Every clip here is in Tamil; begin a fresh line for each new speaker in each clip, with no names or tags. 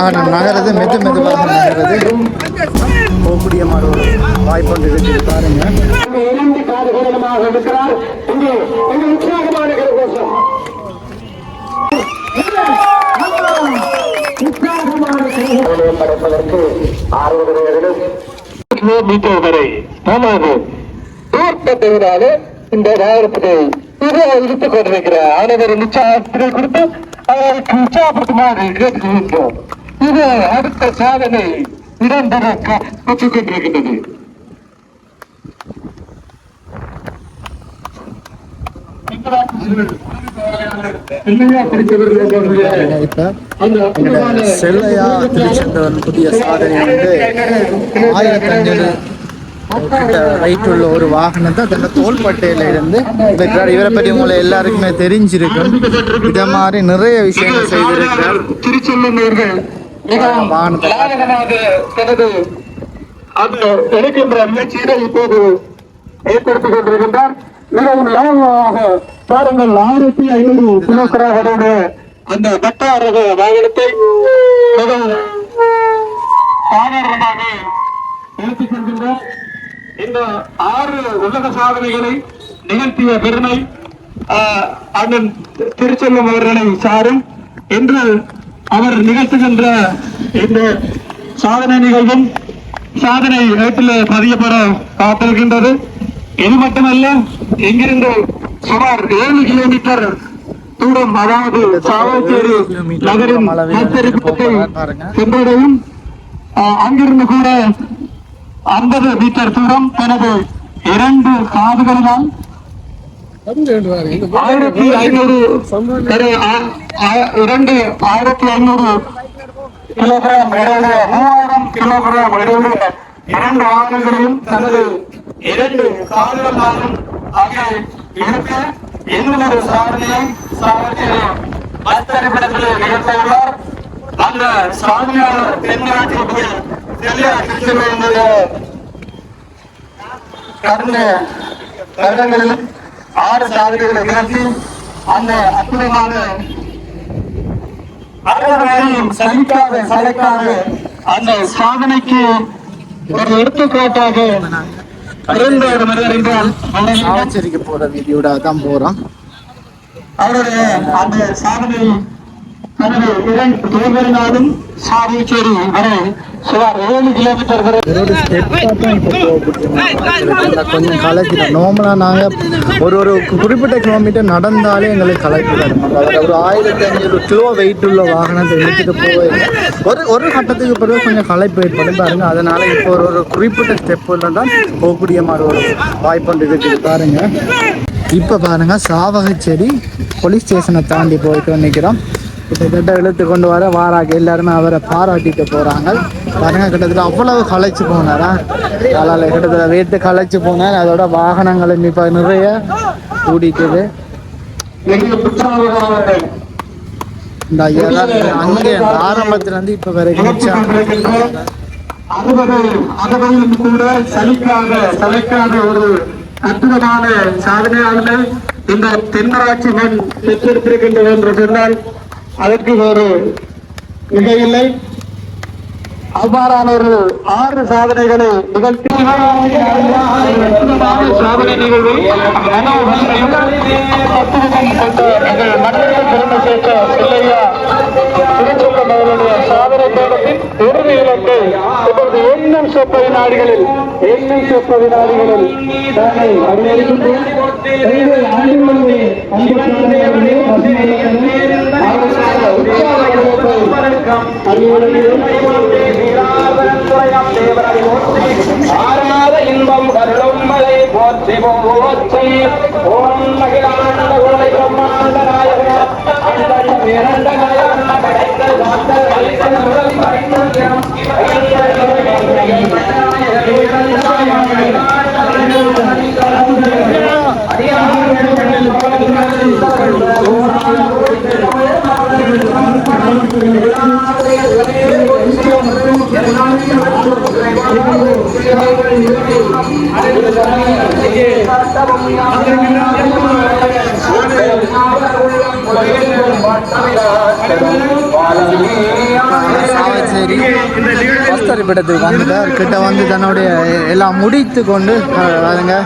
வாகனம் நகருது மெது மெதுவாக நகருது போகக்கூடிய மாதிரி ஒரு வாய்ப்பு இருக்குது பாருங்க
கிலோமீட்டர் வரை நமது தோற்பட்டவரால இந்த வாகனத்தை இதை இழுத்துக் கொண்டிருக்கிற அனைவரும் உற்சாகத்தினை கொடுத்து அவர்களுக்கு உற்சாகப்படுத்துமாறு கேட்டுக்கொள்கின்றோம் இது அடுத்த சாதனை இடம்பெற பெற்றுக் கொண்டிருக்கின்றது
செல்லையா திருச்செந்தவன் புதிய சாதனை வந்து ஆயிரத்தி அஞ்சூறு weight உள்ள ஒரு வாகனத்தை தன்னோட தோள்பட்டையில இருந்து இருக்கிறார் இவரை பற்றி உங்களை எல்லாருக்குமே தெரிஞ்சிருக்கும். இதை மாதிரி நிறைய விஷயங்கள் செய்திருக்கிறார்.
லாபகமாக தனது அந்த எடுக்கின்ற முயற்சியினை இப்போது ஏற்படுத்திக் கொண்டிருக்கின்றார். மிகவும் லாபமாக பாருங்கள் ஆயிரத்தி ஐநூறு கிலோகிராமோட அந்த பட்டா ரக வாகனத்தை மிகவும் சாதாரணமாக எடுத்துக் கொள்கின்றார். இந்த ஆறு உலக சாதனைகளை நிகழ்த்திய பெருமை அண்ணன் திருச்செல்வம் அவர்களை சாரும். என்று அவர் நிகழ்த்துகின்ற இந்த சாதனை நிகழ்வும் சாதனை ஏட்டில் பதியப்பட காத்திருக்கின்றது. இது மட்டுமல்ல இங்கிருந்து சுமார் ஏழு கிலோமீட்டர் தூரம் அதாவது சாவச்சேரி நகரின் நகரிப்பத்தை சென்றடையும். அங்கிருந்து கூட ஐம்பது மீட்டர் தூரம் தனது இரண்டு காதுகளினால் ஆயிரத்தி ஐநூறு இரண்டு ஆயிரத்தி ஐநூறு கிலோகிராம் எடையுடைய மூவாயிரம் கிலோகிராம் எடையுடைய இரண்டு வாகனங்களையும் தனது இரண்டு காதுகளாலும் ஆகிய இருக்க எந்த ஒரு சாதனையும் சாதனையும் பஸ் திரைப்படத்தில் அந்த சாதனையாளர் தென்னாட்டிய செல்லியா திருச்செல்வனுடைய கடந்த வருடங்களிலும் ஆறு சாதனைகளை நிகழ்த்தி அந்த அற்புதமான அறுவரையும் சலிக்காத சளைக்காத அந்த சாதனைக்கு ஒரு எடுத்துக்காட்டாக இருந்த ஒரு மனிதர் என்றால் அவர்
சாவச்சேரிக்கு போகிற வீடியோட தான் போகிறோம்
அவருடைய அந்த சாதனை தனது இரண்டு வரை சுமார் ஏழு கிலோமீட்டர்
ஒரு கொஞ்சம் கலைக்கிறோம் நார்மலாக நாங்கள் ஒரு ஒரு குறிப்பிட்ட கிலோமீட்டர் நடந்தாலே எங்களுக்கு கலைக்கிறாரு அதாவது ஒரு ஆயிரத்தி ஐநூறு கிலோ வெயிட் உள்ள வாகனத்தை எடுத்துகிட்டு போக ஒரு ஒரு கட்டத்துக்கு பிறகு கொஞ்சம் களைப்பு ஏற்படும் பாருங்க. அதனால இப்போ ஒரு ஒரு குறிப்பிட்ட ஸ்டெப்பில் தான் போகக்கூடிய மாதிரி ஒரு வாய்ப்பு இருக்குது பாருங்க. இப்போ பாருங்க சாவகச்சேரி போலீஸ் ஸ்டேஷனை தாண்டி போயிட்டு நிற்கிறோம் கிட்டத்தட்ட இழுத்து கொண்டு வர வாராக எல்லாருமே அவரை பாராட்டிட்டு போறாங்க. பாருங்க கிட்டத்தட்ட அவ்வளவு களைச்சு போனாரா? அதனால கிட்டத்தட்ட வேட்டு களைச்சு போனார். அதோட வாகனங்களும் இப்போ நிறைய கூடிக்குது இந்த ஐயா அங்கே அந்த ஆரம்பத்துல இருந்து இப்போ வரைக்கும்
அறுபது அறுபதிலும் கூட சலிக்காத சளைக்காத ஒரு அற்புதமான சாதனையாளர்கள் இந்த தென்னராட்சி மண் பெற்றிருக்கின்றது என்று சொன்னால் அதற்கு ஒரு மிகையில்லை அவ்வாறான ஒரு ஆறு சாதனைகளை நிகழ்த்தி சாதனை நிகழ்வு. மனோபலத்தையும் தானே இப்பொழுது எங்கள் ஆண்டுகளிலே நாடுகளில் சாதனையாளர்களே, பசுமையாளர்களே, நாடுகளில்
ஆராத இன்பம் கருளும் மலை போற்றி போற்றி ஓம்
சாவச்சேரி. சரி வஸ்தரி படத்துக்கு வந்துட்டார் கிட்ட வந்து தன்னுடைய எல்லாம் முடித்து கொண்டு அதுங்க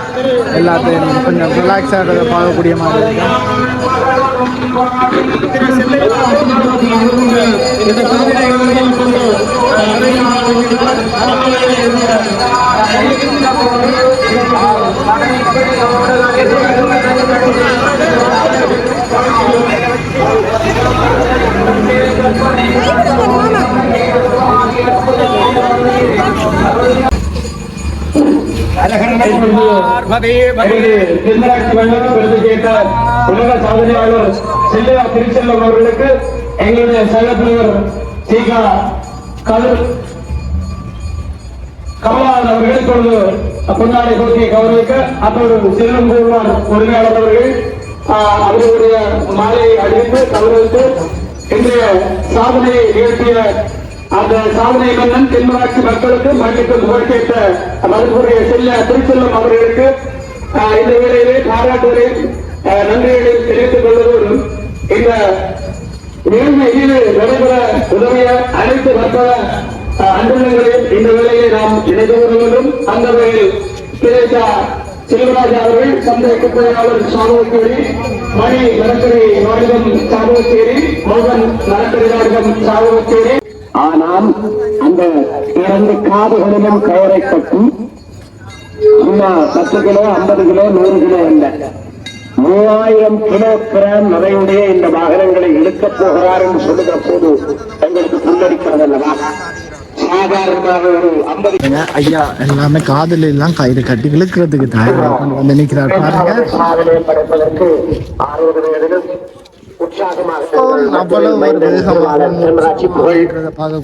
எல்லாத்தையும் கொஞ்சம் ரிலாக்ஸ் ஆகிறத பார்க்கக்கூடிய மாதிரி இருக்கு
திருநராட்சி வழங்கி விருது கேட்ட உலக சாதனையாளர் செல்லையா அவர்களுக்கு எங்களுடைய சக தலைவர் சீகா கலு கமலான் அவர்கள் இப்பொழுது பொன்னாடை கொடுத்தியை கௌரவிக்க அப்பொழுது செல்வம் கூறுவார் உரிமையாளர் அவர்கள் அவர்களுடைய மாலையை அணிவித்து கௌரவித்து இன்றைய சாதனையை நிகழ்த்திய அந்த சாதனை மன்னன் தென்மராட்சி மக்களுக்கு மன்னிப்பு புகழ்கேட்ட மருத்துவருடைய செல்ல திருச்செல்லம் அவர்களுக்கு இந்த வேளையிலே பாராட்டுவதையும் ஆஹ், நன்றிகளையும் தெரிவித்துக் கொள்வதோடு இந்த உதவிய அனைத்து வர்த்தக அஹ், இந்த வேளையை நாம் இணைந்து கொள்ள வேண்டும். அந்த வகையில் திரேசா செல்வராஜ் அவர்கள் சந்தை குப்பையாளர் சாதுவச்சேரி மணி நரக்கரை நாடகம் சாதுவச்சேரி மோகன் நரக்கரை நாடகம் சாதுவச்சேரி ஆனால் அந்த இரண்டு காதுகளிலும் கயரை கட்டி சும்மா பத்து கிலோ ஐம்பது கிலோ நூறு கிலோ அல்ல. மூவாயிரம் கிலோ கிராம் நிறையுடைய இந்த வாகனங்களை இழுக்கப் போகிறார் என்று சொல்லுகிற போது எங்களுக்கு புல்லடிக்கிறது அல்லவா?
ஐயா எல்லாமே காதுல எல்லாம் கயிறு கட்டி இழுக்கிறதுக்கு தயாராக வந்து நிற்கிறார் பாருங்க.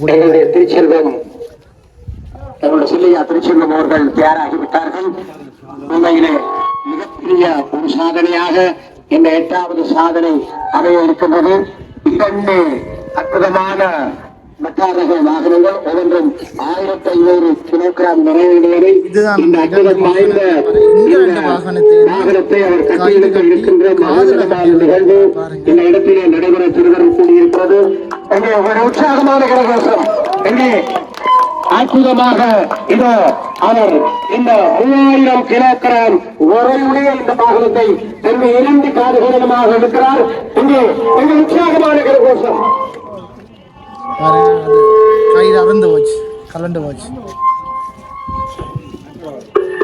எங்களுடைய திருச்செல்வம். அவர்கள் தயாராகிவிட்டார்கள் உண்மையிலே மிகப்பெரிய ஒரு சாதனையாக இந்த எட்டாவது சாதனை அமைய இருக்கின்றது. இரண்டு அற்புதமான மெட்டாரக வாகனங்கள் ஒவ்வொன்றும் ஆயிரத்தி ஐநூறு கிலோகிராம் இந்த அற்புதம் வாய்ந்த
வாகனத்தை
அவர் கட்டியெழுக்க இருக்கின்ற மாநிலமான நிகழ்வு இந்த இடத்திலே நடைபெற திருவரம் கூடியிருக்கிறது. எங்கே ஒரு உற்சாகமான கரகோஷம். எங்கே அற்புதமாக இதோ அவர் இந்த மூவாயிரம் கிலோகிராம் உரையுடைய இந்த வாகனத்தை தன்னை இரண்டு காதுகளிலுமாக எடுக்கிறார். இங்கே மிக உற்சாகமான கரகோஷம்.
பாருங்க அறந்து போச்சு கலண்டு போச்சு.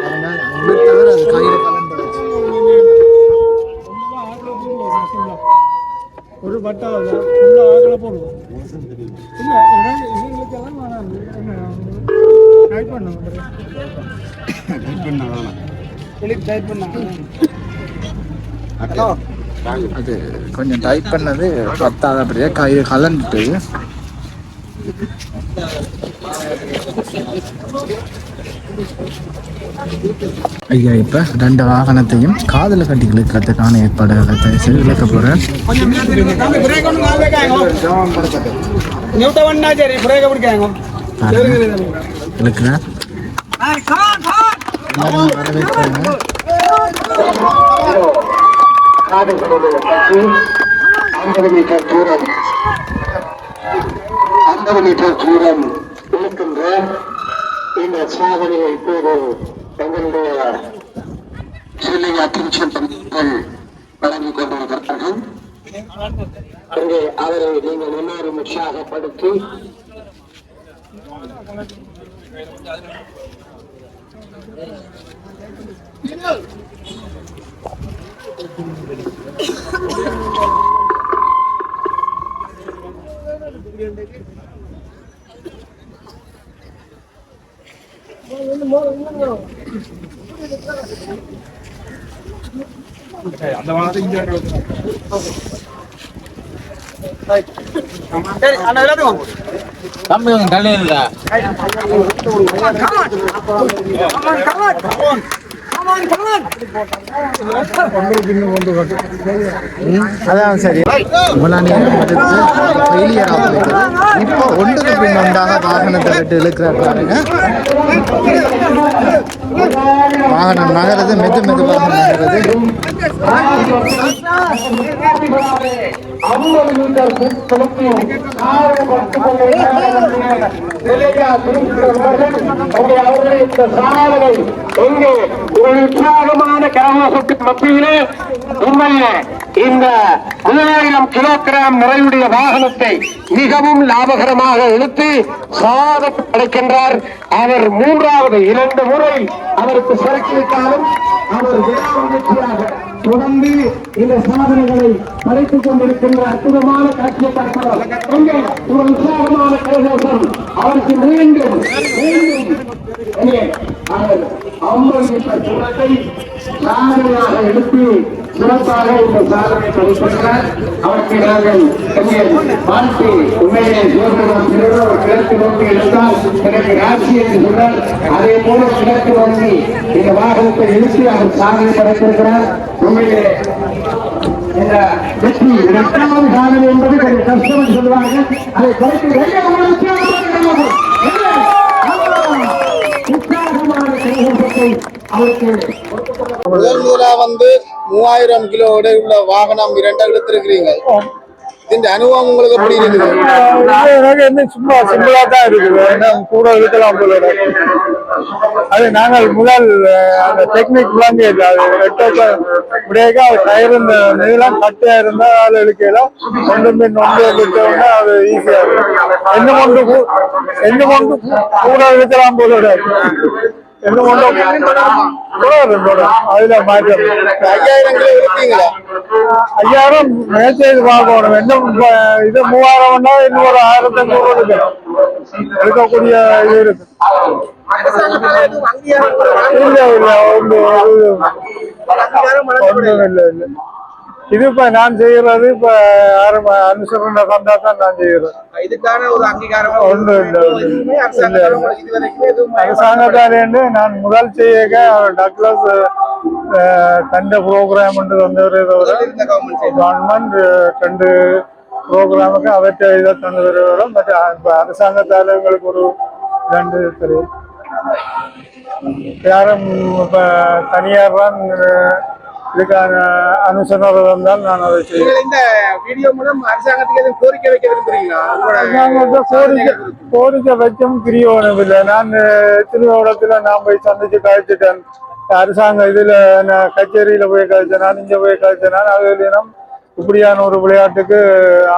பாருங்க கலண்டு போச்சு.
ஒரு பட்டாவில் ஃபுல்லாக ஆக்கில் போடுவோம். இல்லை இதுங்களுக்கெல்லாம் நான் டைப் பண்ண. டைப் பண்ண
அது கொஞ்சம் டைப் பண்ணது பத்தாத அப்படியே கயிறு கலந்துட்டு. ஐயா இப்போ ரெண்டு வாகனத்தையும் காதில் கட்டி இழுக்கிறதுக்கான ஏற்பாடுகளை செய்து இழுக்க போகிறேன் இழுக்கிறேன்.
ஐம்பது மீட்டர் தூரம் ஐம்பது மீட்டர் தூரம் இருக்கின்ற இந்த சாதனையை இப்போது எங்களுடைய சில்லையா திருச்செந்தர்கள் வழங்கிக் கொண்டிருக்கிறார்கள் அங்கே அவரை நீங்கள் எல்லோரும் உற்சாகப்படுத்தி
Thank you. அந்த எல்லாத்துக்கும்
அதான் சரி. இவ்வளோ நேரம் ஃபெயிலியர் இப்போ ஒன்றுக்கு பின் ஒன்றாக வாகனத்தை விட்டு இழுக்கிறார் பாருங்க. வாகனம் நகருது மெது மெதுவாக நகருது.
ஐம்பது மீட்டர் இந்த சாதனை எங்கே? ஒரு உற்சாகமான கரகோசத்தின் மத்தியிலே உண்மையிலே இந்த மூவாயிரம் கிலோகிராம் நிறைவுடைய வாகனத்தை மிகவும் லாபகரமாக இழுத்து சாதத்தை படைக்கின்றார். அவர் மூன்றாவது இரண்டு முறை அவருக்கு சிறக்கிவிட்டாலும் அவர் விடாமுயற்சியாக தொடர்ந்து இந்த சாதனைகளை படைத்துக் கொண்டிருக்கின்ற அற்புதமான காட்சியை பார்க்கிறோம். ஒரு உற்சாகமான கரகோசம். அவருக்கு மீண்டும் மீண்டும் அவர் ஐம்பது மீட்டர் சாதனையாக எடுத்து சிறப்பாக இந்த சாதனை படைத்திருக்கிறார் அவருக்கு நாங்கள் எங்கே வாழ்த்து உண்மையிலே சிவபெருமான் திருவிழா கிழக்கு நோக்கி இருந்தால் எனக்கு ராசி என்று சொன்னால் அதே போல கிழக்கு நோக்கி இந்த வாகனத்தை இழுத்து அவர் சாதனை படைத்திருக்கிறார். உண்மையிலே வெற்றி இரண்டாவது சாதனை என்பது கஷ்டம் சொல்லுவாங்க. அதை குறைத்து
முதல் முதலா வந்து மூவாயிரம் கிலோ உள்ள வாகனம் இரண்டா எடுத்திருக்கிறீங்க. இந்த அனுபவம் உங்களுக்கு எப்படி இருக்குது?
என்ன சும்மா சிம்பிளா தான் இருக்குது கூட இருக்கலாம் போல இருக்கு. அது நாங்கள் முதல் அந்த டெக்னிக் விளங்கியது. அது எட்ட இப்படியே டயர் இந்த நீளம் கட்டியா இருந்தா அது இழுக்கையில ஒன்று பின் ஒன்று விட்டோம்னா அது ஈஸியா இருக்கும் என்ன கொண்டு கூ- என்ன கொண்டு கூட இருக்கலாம் போல கூட இருந்தோட அதுல மாற்றம்
ஐயாயிரம்
மேட்ச் செய்து பார்க்கணும் இன்னும் இது மூவாயிரம்னா இன்னும் ஒரு ஆயிரத்தி ஐநூறு இருக்கு எடுக்கக்கூடிய இது இருக்கு இல்ல இல்ல ஒன்று ஒன்றும் இல்லை இல்லை இது இப்ப நான் செய்யறது இப்ப யாரும் அனுசரணை தந்தா தான் நான் செய்யறேன்
இதுக்கான ஒரு அங்கீகாரம்
ஒன்று அரசாங்கத்தாலேருந்து நான் முதல் செய்ய டக்ளஸ் தந்த ப்ரோக்ராம் வந்தவரே தவிர
கவர்மெண்ட்
ரெண்டு ப்ரோக்ராமுக்கு அவற்றை இதை தந்து வருகிறோம் பட் இப்போ அரசாங்கத்தால் எங்களுக்கு ஒரு ரெண்டு தெரியும் யாரும் இப்போ தனியார் தான் இதுக்கான அனுசரணை வந்தால் நான் அதை செய்வேன்.
இந்த வீடியோ மூலம் அரசாங்கத்துக்கு எதுவும் கோரிக்கை வைக்க விரும்புறீங்களா?
நாங்கள் கோரிக்கை கோரிக்கை வச்சும் கிரியோனம் இல்லை. நான் திருவோடத்துல நான் போய் சந்திச்சு கழிச்சிட்டேன் அரசாங்க இதுல நான் கச்சேரியில போய் கழிச்சேன் நான் இங்க போய் கழிச்சேன் அது இல்லைனா இப்படியான ஒரு விளையாட்டுக்கு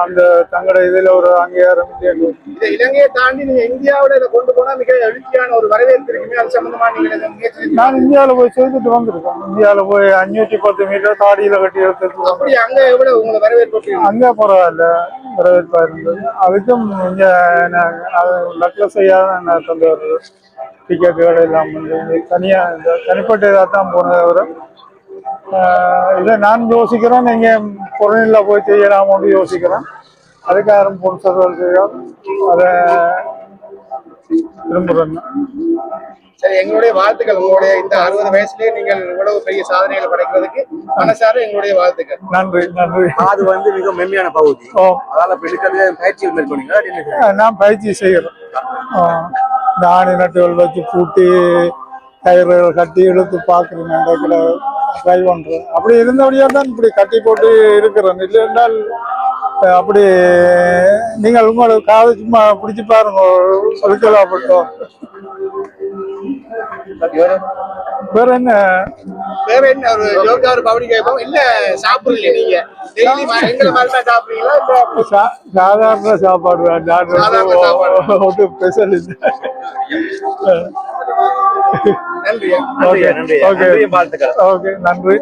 அந்த தங்களோட இதுல ஒரு அங்கீகாரம்
இலங்கையை தாண்டி நீங்க இந்தியாவோட இதை கொண்டு போனா மிக எழுச்சியான ஒரு வரவேற்பு இருக்குமே அது சம்பந்தமா நீங்க?
நான் இந்தியாவில் போய் செய்துட்டு வந்திருக்கேன். இந்தியாவில் போய் அஞ்சூற்றி பத்து மீட்டர் தாடியில் கட்டி எடுத்துட்டு
அப்படி அங்க எவ்வளவு உங்களை வரவேற்பு?
அங்கே பரவாயில்ல வரவேற்பா இருந்தது. அதுக்கும் இங்க லக்ல செய்யாத நான் தந்து வருது டிக்கெட்டுகள் எல்லாம் வந்து தனியா தனிப்பட்ட இதாக தான் போனதை ஆஹ் இதை நான் யோசிக்கிறேன். நீங்க பொருளில் போய் செய்யலாமோன்னு யோசிக்கிறேன். அதுக்கு யாரும் பொருட்கள் செய்யும் அதை விரும்புகிறேன்
சரி எங்களுடைய வாழ்த்துக்கள். உங்களுடைய இந்த அறுபது வயசுலயே நீங்கள் இவ்வளவு பெரிய சாதனைகளை படைக்கிறதுக்கு மனசார எங்களுடைய வாழ்த்துக்கள்.
நன்றி நன்றி.
அது வந்து மிக மென்மையான பகுதி.
ஓ.
அதால பெண்களுக்கு பயிற்சிகள் மேற்கொண்டீங்க அப்படின்னு
ஆ, நான் பயிற்சி செய்கிறேன் இந்த ஆணி நட்டுகள் வச்சு பூட்டி கயிறுகள் கட்டி இழுத்து பார்க்குறேன் ட்ரை பண்ணுறேன் அப்படி இருந்தபடியாக தான் இப்படி கட்டி போட்டு இருக்கிறேன் இல்லை என்றால் அப்படி நீங்கள் உங்களுக்கு காது சும்மா பிடிச்சி பாருங்க. சொல்லிக்கலாம் பட்டோம் வேற? என்ன?
வேற என்ன? ஒரு ஜோக்கா ஒரு கேட்போம். இல்ல சாப்பிடுறீங்க நீங்க. டெய்லி எங்களை மாதிரி தான் சாப்பிடுறீங்களா? இல்ல
சா- சாதாரண சாப்பாடு நான் ஒன்றும் ஸ்பெஷல் இல்லை.
நன்றி நன்றி வாழ்த்துக்கள்.
ஓகே நன்றி.